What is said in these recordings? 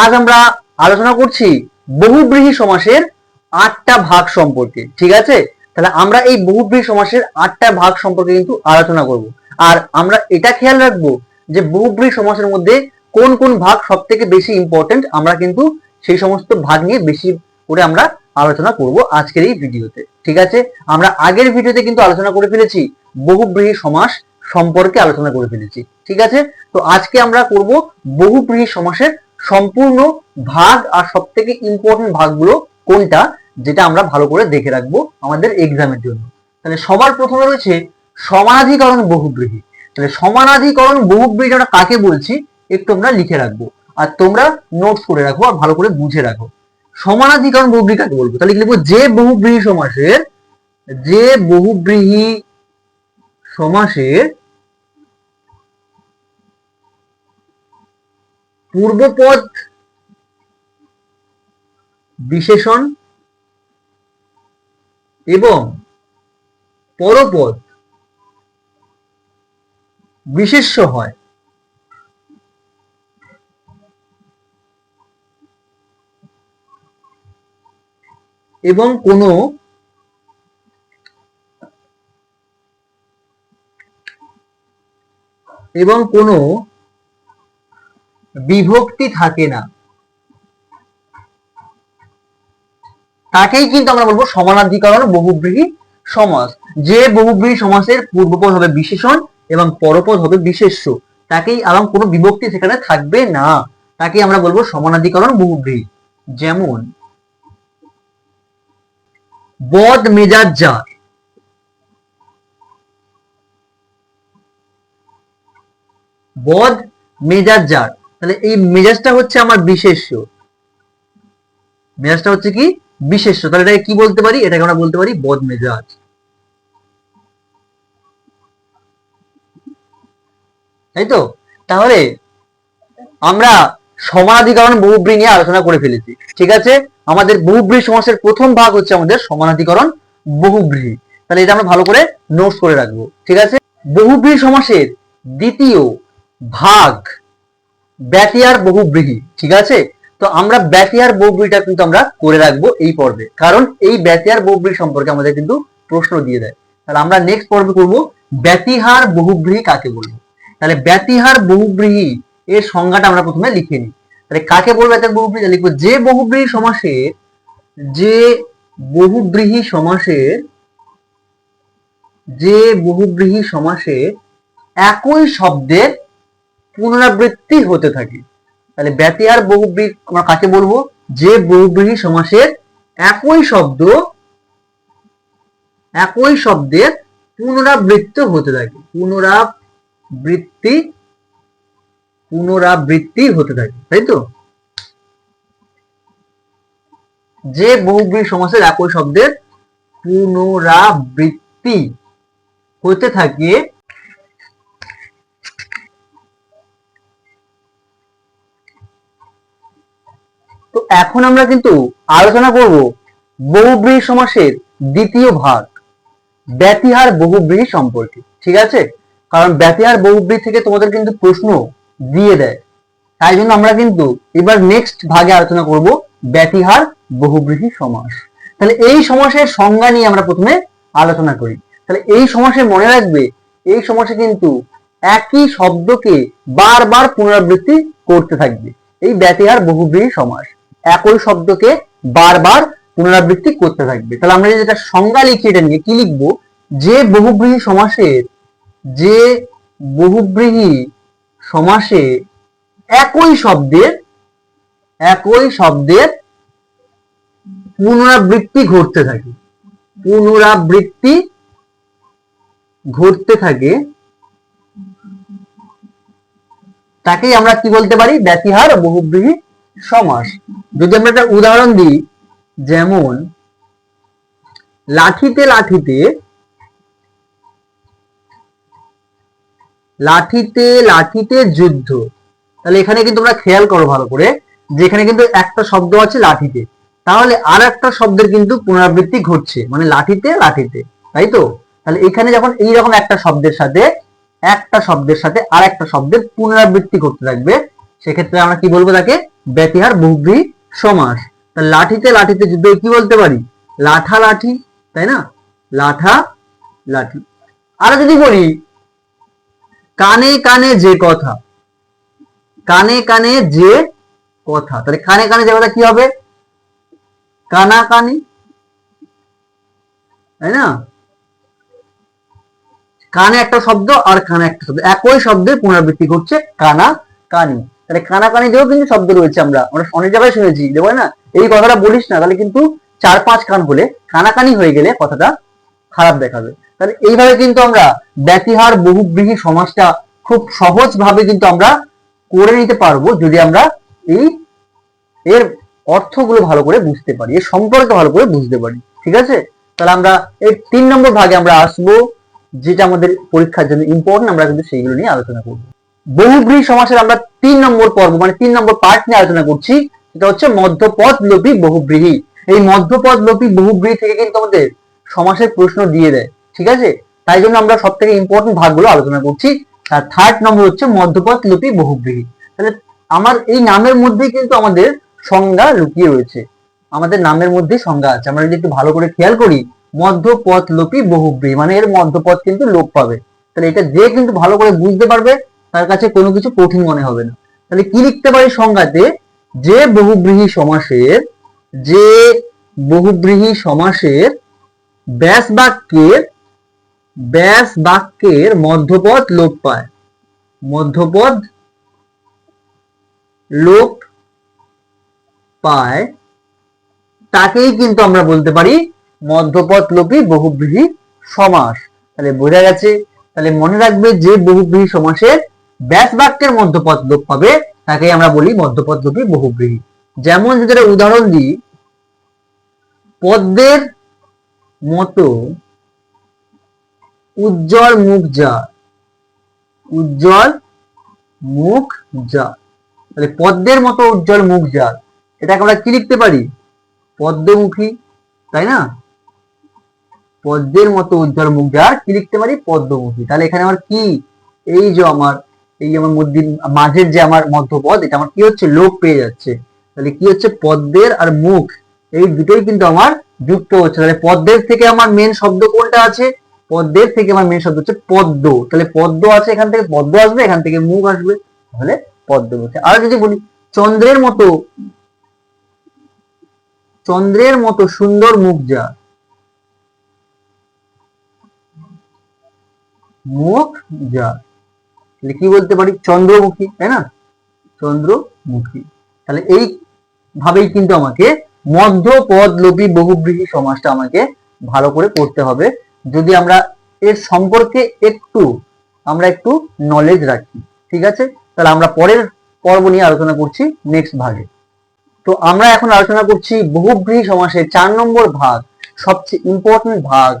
আজ আমরা আলোচনা করছি বহুব্রীহি সমাসের আটটা ভাগ সম্পর্কে, ঠিক আছে? তাহলে আমরা এই বহুব্রীহি সমাসের আটটা ভাগ সম্পর্কে কিন্তু আলোচনা করব। আর আমরা এটা খেয়াল রাখব যে বহুব্রীহি সমাসের মধ্যে কোন কোন ভাগ সব থেকে বেশি ইম্পর্টেন্ট আমরা কিন্তু সেই সমস্ত ভাগ নিয়ে বেশি করে আমরা আলোচনা করব আজকের এই ভিডিওতে, ঠিক আছে? আমরা আগের ভিডিওতে কিন্তু আলোচনা করে ফেলেছি, বহুব্রীহি সমাস সম্পর্কে আলোচনা করে ফেলেছি, ঠিক আছে? তো আজকে আমরা করব বহুব্রীহি সমাসের সম্পূর্ণ ভাগ আর সব থেকে ইম্পর্টেন্ট ভাগগুলো কোনটা, যেটা আমরা ভালো করে দেখে রাখব আমাদের এক্সামের জন্য। তাহলে সবার প্রথমে রয়েছে সমানাধিকরণ বহুব্রীহি তাহলে সমানাধিকরণ বহুব্রীহি আমরা কাকে বলছি? একটু আমরা লিখে রাখব। আর তোমরা নোটস করে রাখো আর ভালো করে বুঝে রাখো। সমানাধিকরণ বহুব্রীহি কাকে বলব? তাহলে লিখব যে বহুব্রীহি সমাসের, যে বহুব্রীহি সমাসের পূর্বপদ বিশেষণ এবং পরপদ বিশেষ্য হয়। এবং কোনো এবং কোনো বিভক্তি থাকে না। তাকেই কিন্তু আমরা বলব সমানাধিকরণ বহুব্রীহি সমাস। যে বহুব্রীহি সমাসের পূর্বপদ হবে বিশেষণ এবং পরপদ হবে বিশেষ্য। তাকেই এবং কোনো বিভক্তি সেখানে থাকবে না। তাকে আমরা বলব সমানাধিকরণ বহুব্রীহি। যেমন, বদ মেজাজ যার বদ মেজাজ যার। তাহলে এই মেজাজটা হচ্ছে আমার বিশেষ্য। মেজাজটা হচ্ছে কি? বিশেষ্য। তাহলে এটাকে কি বলতে পারি? এটাকে আমরা বলতে পারি বদ মেজাজ তাই তো? তাহলে আমরা সমানাধিকরণ বহুব্রী নিয়ে আলোচনা করে ফেলেছি। ঠিক আছে? আমাদের বহুব্রী সমাসের প্রথম ভাগ হচ্ছে আমাদের সমানাধিকরণ বহুব্রী। তাহলে এটা আমরা ভালো করে নোটস করে রাখব। ঠিক আছে? বহুব্রী সমাসের দ্বিতীয় ভাগ ব্যাটিয়ার বহুব্রীহি, ঠিক আছে? তো আমরা ব্যাটিয়ার বহুব্রীটা কিন্তু আমরা করে রাখব এই পর্বে। কারণ এই ব্যাটিয়ার বহুব্রী সম্পর্কে আমাদের কিন্তু প্রশ্ন দিয়ে দেয়। তাহলে আমরা নেক্সট পর্বে করব, ব্যাতিহার বহুব্রীহি কাকে বলব? তাহলে ব্যাতিহার বহুব্রীহি এর সংজ্ঞাটা আমরা প্রথমে লিখে নিই। তাহলে কাকে বলব ব্যাতিহার বহুব্রীহি? লিখব, যে বহুব্রীহি সমাসের, যে বহুব্রীহি সমাসের, যে বহুব্রীহি সমাসের একই শব্দের পুনরাবৃত্তি হতে থাকে। তাহলে ব্যতিহার বহুব্রী আমরা কাকে বলব? যে বহুব্রীহি সমাসের একই শব্দ, একই শব্দের পুনরাবৃত্ত হতে থাকে। পুনরাবৃত্তি পুনরাবৃত্তি হতে থাকে। তাই তো? যে বহুব্রীহি সমাসের একই শব্দের পুনরাবৃত্তি হতে থাকে তো এখন আমরা কিন্তু আলোচনা করব বহুব্রীহি সমাসের দ্বিতীয় ভাগ, ব্যতিহার বহুব্রীহি সম্পর্কে, ঠিক আছে? কারণ ব্যতিহার বহুব্রীহি থেকে তোমাদের কিন্তু প্রশ্ন দিয়ে দেয়। তাই জন্য আমরা কিন্তু এবার নেক্সট ভাগে আলোচনা করব ব্যতিহার বহুব্রীহি সমাস। তাহলে এই সমাসের সংজ্ঞা নিয়ে আমরা প্রথমে আলোচনা করি। তাহলে এই সমাসে মনে রাখবে, এই সমাসে কিন্তু একই শব্দকে বারবার পুনরাবৃত্তি করতে থাকবে। এই ব্যতিহার বহুব্রীহি সমাস। একই শব্দকে বারবার পুনরাবৃত্তি করতে থাকবে। তাহলে আমরা যেটা সংজ্ঞা লিখি, এটা নিয়ে কি লিখব? যে বহুব্রীহি সমাসের যে বহুব্রীহি সমাসে একই শব্দের একই শব্দের পুনরাবৃত্তি ঘটতে থাকে। পুনরাবৃত্তি ঘটতে থাকে, তাকেই আমরা কি বলতে পারি? ব্যতিহার, বহুব্রীহি সমাস। যদি আমরা একটা উদাহরণ দিই, যেমন, লাঠিতে লাঠিতে লাঠিতে লাঠিতে যুদ্ধ। তাহলে এখানে কিন্তু তোমরা খেয়াল করো ভালো করে, যে এখানে কিন্তু একটা শব্দ আছে লাঠিতে। তাহলে আর একটা শব্দের কিন্তু পুনরাবৃত্তি ঘটছে মানে লাঠিতে লাঠিতে, তাই তো? তাহলে এখানে যখন এইরকম একটা শব্দের সাথে, একটা শব্দের সাথে আর একটা শব্দের পুনরাবৃত্তি করতে থাকবে, সেক্ষেত্রে আমরা কি বলব তাকে? ব্যতিহার বহুব্রীহি সমাস। তা লাঠিতে লাঠিতে যুদ্ধ কি বলতে পারি? লাঠা লাঠি, তাই না? লাঠা লাঠি। আর যদি বলি, কানে কানে যে কথা, কানে কানে যে কথা, তাহলে কানে কানে যে কথা কি হবে? কানা কানি তাই না? কানে একটা শব্দ আর কানে একটা শব্দ। একই শব্দের পুনরাবৃত্তি করছে কানা কানি তাহলে কানা কানি দিয়েও কিন্তু শব্দ রয়েছে আমরা। অনেক জায়গায় শুনেছি, দেবো না? এই কথাটা বলিস না, তাহলে কিন্তু চার পাঁচ কান হলে কানাকানি হয়ে গেলে কথাটা খারাপ দেখাবে। তাহলে এইভাবে কিন্তু আমরা ব্যতিহার, বহুব্রীহি সমাজটা খুব সহজ ভাবে কিন্তু আমরা করে নিতে পারব যদি আমরা এই এর অর্থগুলো ভালো করে বুঝতে পারি, এর সম্পর্কে ভালো করে বুঝতে পারি। ঠিক আছে? তাহলে আমরা এর তিন নম্বর ভাগে আমরা আসব, যেটা আমাদের পরীক্ষার জন্য ইম্পর্টেন্ট আমরা কিন্তু সেইগুলো নিয়ে আলোচনা করব। বহুব্রীহি সমাসের আমরা তিন নম্বর পর্ব মানে তিন নম্বর পার্ট নিয়ে আলোচনা করছি, সেটা হচ্ছে মধ্যপদ লোপী বহুব্রীহি। এই মধ্যপদ লোপী বহুব্রীহি থেকে কিন্তু আমাদের সমাসের প্রশ্ন দিয়ে দেয়, ঠিক আছে? তাই জন্য আমরা সব থেকে ইম্পর্টেন্ট ভাগগুলো আলোচনা করছি। আর থার্ড নম্বর হচ্ছে মধ্যপদ লোপী বহুব্রীহি। তাহলে আমার এই নামের মধ্যেই কিন্তু আমাদের সংজ্ঞা লুকিয়ে রয়েছে। আমাদের নামের মধ্যে সংজ্ঞা আছে। আমরা যদি একটু ভালো করে খেয়াল করি মধ্যপথ লোপী বহুব্রীহি মানে এর মধ্যপথ কিন্তু লোপ পাবে। তাহলে এটা যে কিন্তু ভালো করে বুঝতে পারবে তার কাছে কোনো কিছু কঠিন মনে হবে না। তাহলে কি লিখতে পারি সংজ্ঞাতে? যে বহুব্রীহি সমাসের, যে বহুব্রীহি সমাসের ব্যাস বাক্যের ব্যাস বাক্যের মধ্যপদ লোপ পায়। মধ্যপদ লোপ পায়। তাকেই কিন্তু আমরা বলতে পারি মধ্যপদ লোপী বহুব্রীহি সমাস। তাহলে বোঝা গেছে? তাহলে মনে রাখবে যে বহুব্রীহি সমাসের ব্যাস বাক্যের মধ্যপদ লোপ পাবে তাকে আমরা বলি মধ্যপদ লোপী বহুব্রীহি। যেমন যদি উদাহরণ দিই, পদ্মের মতো উজ্জ্বল মুখ যা, উজ্জ্বল মুখ যা, তাহলে পদ্মের মতো উজ্জ্বল মুখ যা, এটাকে আমরা কি লিখতে পারি? পদ্মমুখী, তাই না? পদ্মের মতো উজ্জ্বল মুখ যার কি লিখতে পারি? পদ্মমুখী। তাহলে এখানে আমার কি? এই যে আমার এই আমার মধ্যে মাঝের যে আমার মধ্যপদ, এটা আমার কি হচ্ছে? লোপ পেয়ে যাচ্ছে। তাহলে কি হচ্ছে? পদ্মের আর মুখ, এই দুটোই কিন্তু আমার যুক্ত হচ্ছে। তাহলে পদ্মের থেকে আমার মেন শব্দ কোনটা আছে? পদ্মের থেকে আমার মেন শব্দ হচ্ছে পদ্ম। তাহলে পদ্ম আছে এখান থেকে, পদ্ম আসবে, এখান থেকে মুখ আসবে, তাহলে পদ্মমুখী আর যদি বলি, চন্দ্রের মতো চন্দ্রের মতো সুন্দর মুখ যা। মুখ যা। কি বলতে পারি? চন্দ্রমুখী, তাই না? চন্দ্রমুখী। তাহলে এই ভাবেই কিন্তু আমাকে মধ্য পদ লোপী বহুব্রীহি সমাসটা আমাকে ভালো করে পড়তে হবে। যদি আমরা এর সম্পর্কে একটু, আমরা একটু নলেজ রাখি, ঠিক আছে? তাহলে আমরা পরের পর্ব নিয়ে আলোচনা করছি নেক্সট ভাগে। তো আমরা এখন আলোচনা করছি বহুব্রীহি সমাসের চার নম্বর ভাগ, সবচেয়ে ইম্পর্টেন্ট ভাগ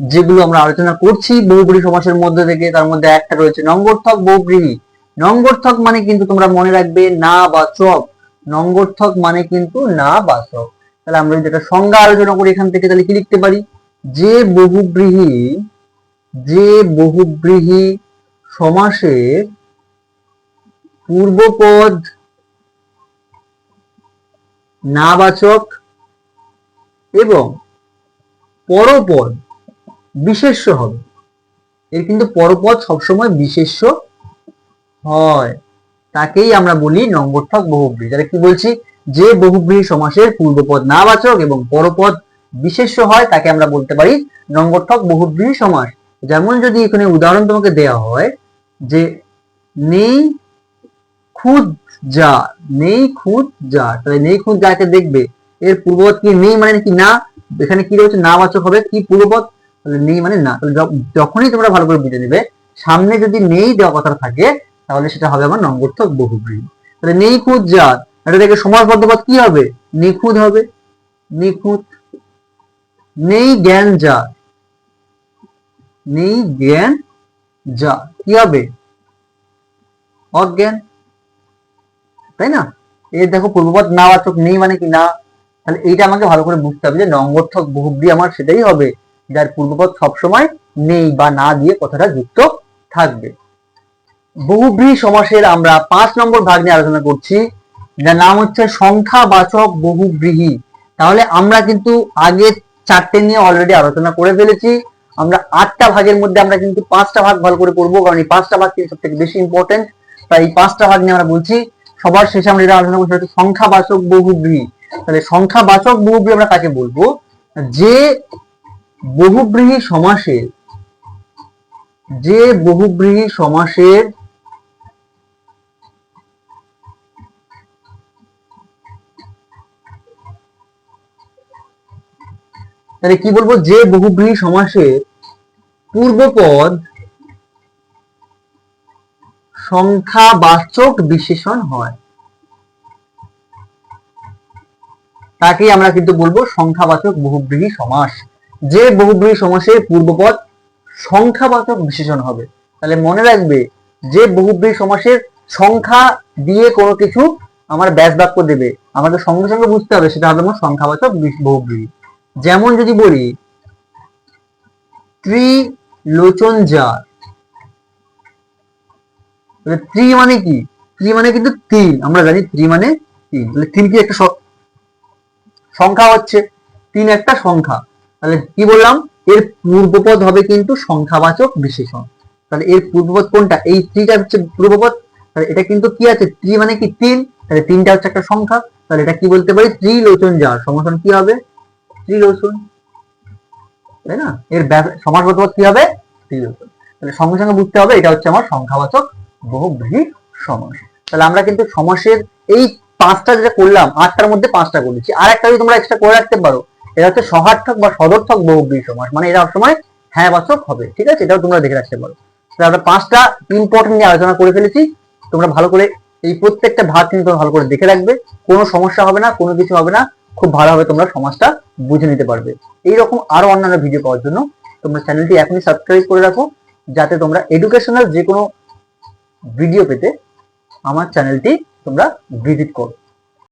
যেগুলো আমরা আলোচনা করছি বহুব্রীহি সমাসের মধ্যে থেকে, তার মধ্যে একটা রয়েছে নঙ্গর্থক বহুব্রীহি নঙ্গর্থক মানে কিন্তু তোমরা মনে রাখবে না বাচক নঙ্গর্থক মানে কিন্তু না বাচক তাহলে আমরা যদি একটা সংজ্ঞা আলোচনা করি এখান থেকে, তাহলে কি লিখতে পারি? যে বহুব্রীহি যে বহুব্রীহি সমাসের পূর্বপদ নাবাচক এবং পরপদ বিশেষ্য হবে। এর কিন্তু পরপদ সবসময় বিশেষ্য হয়। তাকেই আমরা বলি নম্বরথক বহুব্রীহি তাহলে কি বলছি? যে বহুব্রীহি সমাসের পূর্বপদ নাবাচক এবং পরপদ বিশেষ্য হয়, তাকে আমরা বলতে পারি নম্বরথক বহুব্রীহি সমাস। যেমন যদি এখানে উদাহরণ তোমাকে দেওয়া হয় যে, নেই খুদ যা, নেই খুদ যা। তাহলে নেই খুদ যাকে দেখবে, এর পূর্বপদ কি নেই মানে কি না? এখানে কি রয়েছে? না বাচক হবে। কি পূর্বপদ? তাহলে নেই মানে না। তাহলে যখনই তোমরা ভালো করে বুঝে নেবে, সামনে যদি নেই দেওয়া কথা থাকে, তাহলে সেটা হবে আমার নম্বরথক বহুব্রীহি তাহলে খুদ যা এটা দেখে সমাস পদ্মপদ কি হবে? নিখুঁত হবে। নিখুঁত। নেই জ্ঞান যা নেই জ্ঞান যা কি হবে? অজ্ঞান। তাই না? এই দেখো পূর্বপদ না বাচক নেই মানে কি না? তাহলে এইটা আমাকে ভালো করে বুঝতে হবে যে নঙ্গর্থক বহুব্রী আমার সেটাই হবে। যার পূর্বপদ সবসময় নেই বা না দিয়ে কথাটা যুক্ত থাকবে। বহুব্রী সমাসের আমরা পাঁচ নম্বর ভাগ নিয়ে আলোচনা করছি, যার নাম হচ্ছে সংখ্যাবাচক বহুব্রীহি। তাহলে আমরা কিন্তু আগে চারটে নিয়ে অলরেডি আলোচনা করে ফেলেছি। আমরা আটটা ভাগের মধ্যে আমরা কিন্তু পাঁচটা ভাগ ভালো করে করব কারণ এই পাঁচটা ভাগ কিন্তু সব থেকে বেশি ইম্পর্টেন্ট তাই এই পাঁচটা ভাগ নিয়ে আমরা বলছি, সবার শেষে আমরা এটা আলোচনা করছি হচ্ছে সংখ্যাবাচক বহুব্রীহি। তাহলে সংখ্যাবাচক বহুব্রীহি আমরা কাকে বলব? যে বহুব্রীহি সমাসের যে বহুব্রীহি সমাসের তাহলে কি বলব? যে বহুব্রীহি সমাসের পূর্বপদ সংখ্যাবাচক বিশেষণ হয়। তাকেই আমরা কিন্তু বলব সংখ্যাবাচক বহুব্রীহি সমাস। যে বহুব্রীহি সমাসের পূর্বপদ সংখ্যাবাচক বিশেষণ হবে। তাহলে মনে রাখবে, যে বহুব্রীহি সমাসের সংখ্যা দিয়ে কোনো কিছু আমার ব্যাস বাক্য দেবে। আমাদের সঙ্গে সঙ্গে বুঝতে হবে, সেটা হবে আমার সংখ্যাবাচক বহুব্রীহি যেমন যদি বলি ত্রিলোচন যার ত্রি মানে কি? ত্রি মানে কিন্তু তিন, আমরা জানি ত্রি মানে তিন। তাহলে তিন কি একটা সংখ্যা হচ্ছে। তিন একটা সংখ্যা। তাহলে কি বললাম? এর পূর্বপদ হবে কিন্তু সংখ্যাবাচক বিশেষণ। তাহলে এর পূর্বপদ কোনটা? এই ত্রিটা হচ্ছে পূর্বপদ। তাহলে এটা কিন্তু কি আছে? ত্রি মানে কি? তিন। তাহলে তিনটা হচ্ছে একটা সংখ্যা। তাহলে এটা কি বলতে পারি? ত্রিলোচন যার। সমাধান কি হবে? ত্রিলোচন। তাই না? এর সমাসগত কি হবে? ত্রিলোচন। তাহলে সঙ্গে সঙ্গে বুঝতে হবে, এটা হচ্ছে আমার সংখ্যাবাচক বহুব্রীহি সমাস। তাহলে আমরা কিন্তু সমাসের এই পাঁচটা যেটা করলাম, আটটার মধ্যে পাঁচটা করেছি। আর একটা যদি তোমরা এক্সট্রা করে রাখতে পারো এটা হচ্ছে সহার্থক বা সদর্থক বহুব্রীহি সমাস মানে এটা সবসময় হ্যাঁ বাচক হবে, ঠিক আছে? এটাও তোমরা দেখে রাখতে পারো। আমরা পাঁচটা ইম্পর্টেন্ট নিয়ে আলোচনা করে ফেলেছি। তোমরা ভালো করে এই প্রত্যেকটা ভাগ কিন্তু ভালো করে দেখে রাখবে। কোনো সমস্যা হবে না, কোনো কিছু হবে না। খুব ভালোভাবে তোমরা সমাজটা বুঝে নিতে পারবে। এইরকম আরও অন্যান্য ভিডিও পাওয়ার জন্য তোমরা চ্যানেলটি এখনই সাবস্ক্রাইব করে রাখো। যাতে তোমরা এডুকেশনাল যে কোনো ভিডিও পেতে আমার চ্যানেলটি তোমরা ভিজিট করো।